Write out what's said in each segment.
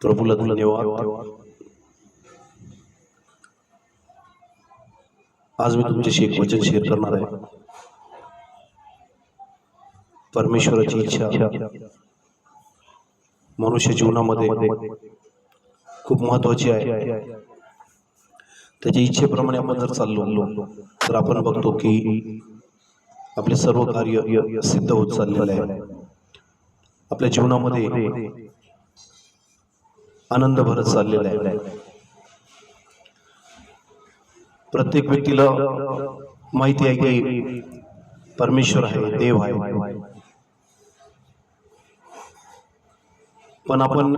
प्रभूला धन्यवाद. आज मी तुमच्याशी एक वचन शेअर करणार आहे. परमेश्वराची इच्छा. मनुष्य जीवनामध्ये खूप महत्वाची आहे. त्याच्या इच्छेप्रमाणे आपण जर चाललो तर आपण बघतो की आपले सर्व कार्य सिद्ध होत चाललेलं आहे. आपल्या जीवनामध्ये आनंद भरत चाललेला आहे. प्रत्येक व्यक्तीला माहिती आहे की परमेश्वर आहे देव आहे. पण आपण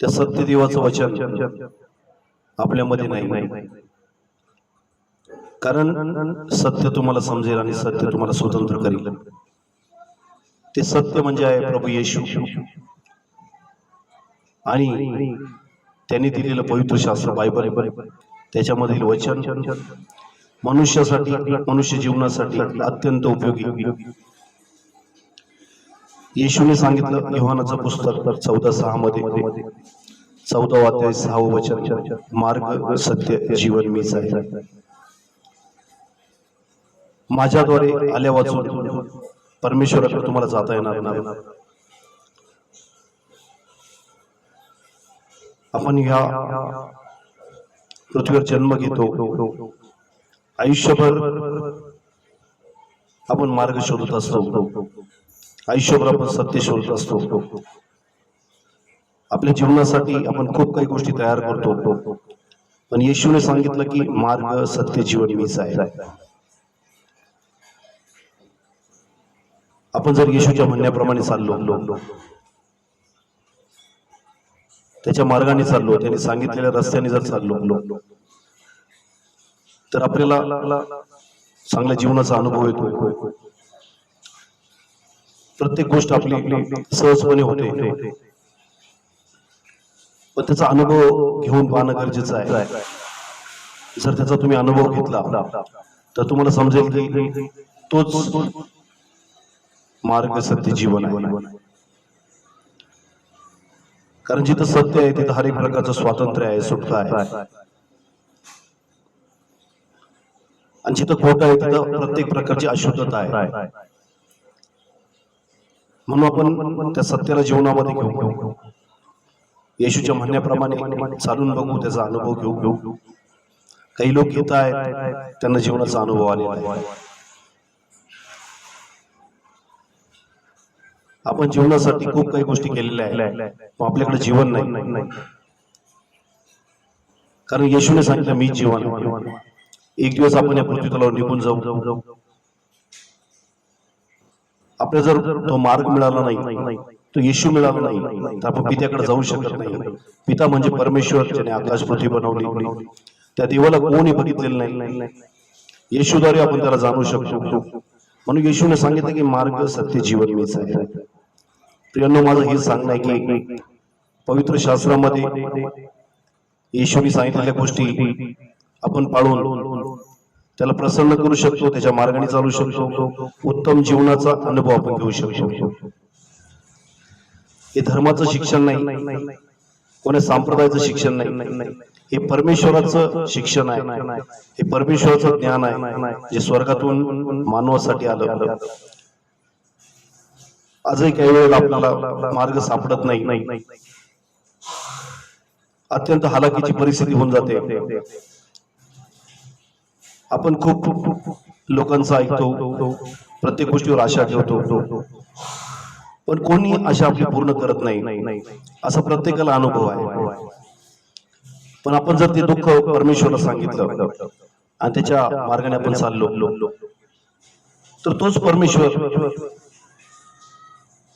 त्या सत्यदेवाचं वचन आपल्यामध्ये नाही. कारण सत्य तुम्हाला समजेल आणि सत्य तुम्हाला स्वतंत्र करेल. ते सत्य म्हणजे आहे प्रभू येशू. आणि त्यांनी दिलेलं पवित्र शास्त्र बायबल. त्याच्यामधील वचन मनुष्यासाठी मनुष्य जीवनासाठी अत्यंत उपयोगी. येशूने सांगितलं योहानाचं पुस्तक चौदा सहा मध्ये. चौदा अध्याय सहावं वचन. मार्ग सत्य जीवन मीच आहे. माझ्याद्वारे आल्या वाचून परमेश्वराकडे तुम्हाला जाता येणार नाही. आपण ह्या पृथ्वीवर जन्म घेतो. आयुष्यभर आपण मार्ग शोधत असतो. आयुष्यभर आपण सत्य शोधत असतो. आपल्या जीवनासाठी आपण खूप काही गोष्टी तयार करतो. पण येशूने सांगितलं की मार्ग सत्य जीवन मीच आहे. आपण जर येशूच्या म्हणण्याप्रमाणे चाललो त्याच्या मार्गाने चाललो त्याने सांगितलेल्या रस्त्याने जर चाललो तर आपल्याला चांगल्या जीवनाचा अनुभव येतो. प्रत्येक गोष्ट आपली सहजपणे होते. पण त्याचा अनुभव घेऊन पाहणं गरजेचं आहे. जर त्याचा तुम्ही अनुभव घेतला तर तुम्हाला समजेल की तोच मार्ग सत्य जीवन आहे. कारण जिथं सत्य आहे तिथं हर एक प्रकारचं स्वातंत्र्य आहे सुटका आहे. आणि जिथं खोट आहे तिथं प्रत्येक प्रकारची अशुद्धता आहे. म्हणून आपण त्या सत्याला जीवनामध्ये घेऊ येशूच्या म्हणण्याप्रमाणे चालून बघू त्याचा अनुभव घेऊ घेऊ. काही लोक येत आहेत त्यांना जीवनाचा अनुभव आलेला आहे. आपण जीवनासाठी खूप काही गोष्टी केलेल्या आहेत आपल्याकडे जीवन नाही. कारण येशूने सांगितलं मी जीवन एक दिवस आपण या पृथ्वीतलावर निघून जाऊ. आपल्या जर तो मार्ग मिळाला नाही तो येशू मिळाला नाही तर आपण पित्याकडे जाऊ शकत नाही. पिता म्हणजे परमेश्वर ज्याने आकाश पृथ्वी बनवली. त्या देवाला कोणी बघितलेलं नाही. येशूद्वारे आपण त्याला जाणू शकतो. म्हणून येशूने सांगितलं की मार्ग सत्य जीवन मीच आहे प्रियांनो माझं हे सांगणं आहे की पवित्र शास्त्रामध्ये येशूने सांगितलेल्या गोष्टी आपण पाळून त्याला प्रसन्न करू शकतो त्याच्या मार्गाने चालू शकतो उत्तम जीवनाचा अनुभव आपण घेऊ शकतो. हे धर्माचं शिक्षण नाही कोणा संप्रदायाचं शिक्षण नाही हे परमेश्वराचं शिक्षण आहे हे परमेश्वराचं ज्ञान आहे जे स्वर्गातून मानवासाठी आलं. आजही काही वेळेला आपल्याला मार्ग सापडत नाही. अत्यंत हालाकीची परिस्थिती होऊन जाते. आपण खूप लोकांचं ऐकतो प्रत्येक गोष्टीवर आशा ठेवतो. पण कोणी आशा आपली पूर्ण करत नाही. असा प्रत्येकाला अनुभव आहे. पण आपण जर ते दुःख परमेश्वरला सांगितलं आणि त्याच्या मार्गाने आपण चाललो तर तोच परमेश्वर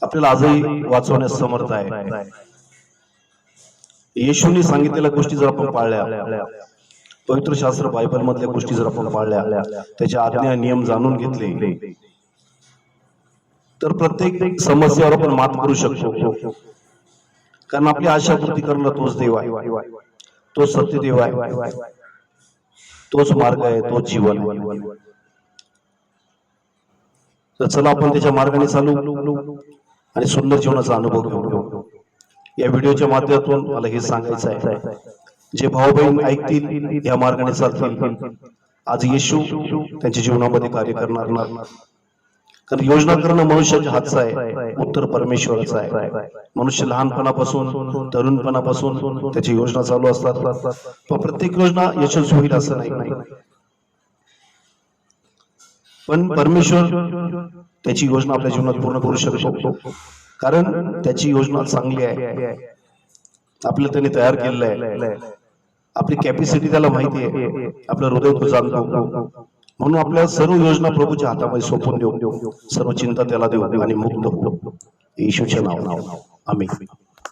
आपल्याला आजही वाचवण्यास समर्थ आहे. येशूने सांगितलेल्या गोष्टी जर आपण पाळल्या पवित्र शास्त्र बायबल मधल्या गोष्टी जर आपण पाळल्या त्याच्या आज्ञा नियम जाणून घेतले तर प्रत्येक समस्यावर आपण मात करू शकतो. कारण आपली आशा पूर्ती करणं तोच देव आहे. तोच सत्य देव आहे. तोच मार्ग आहे तोच जीवन तर चला आपण त्याच्या मार्गाने चालू. आणि सुंदर जीवनाचा अनुभव घेऊ या व्हिडिओच्या माध्यमातून मला हे सांगायचं आहे जे भाऊ बहीण ऐकतील या मार्गाने चालतील आज येशू त्यांच्या जीवनामध्ये कार्य करणार कारण योजना करणं मनुष्याच्या हातचा आहे उत्तर परमेश्वराचा आहे. मनुष्य लहानपणापासून तरुणपणापासून त्याची योजना चालू असतात. पण प्रत्येक योजना यशस्वी होईल असं नाही. पण परमेश्वर त्याची योजना आपल्या जीवनात पूर्ण करू शकतो. कारण त्याची योजना चांगली आहे. आपलं त्याने तयार केलेलं आहे. आपली कॅपॅसिटी त्याला माहिती आहे. आपलं हृदय तो जाणतो म्हणून आपल्या सर्व योजना प्रभूच्या हातामध्ये सोपून देऊ. सर्व चिंता त्याला देऊ आणि मुक्त होऊ. येशूचे नाव नाव आम्ही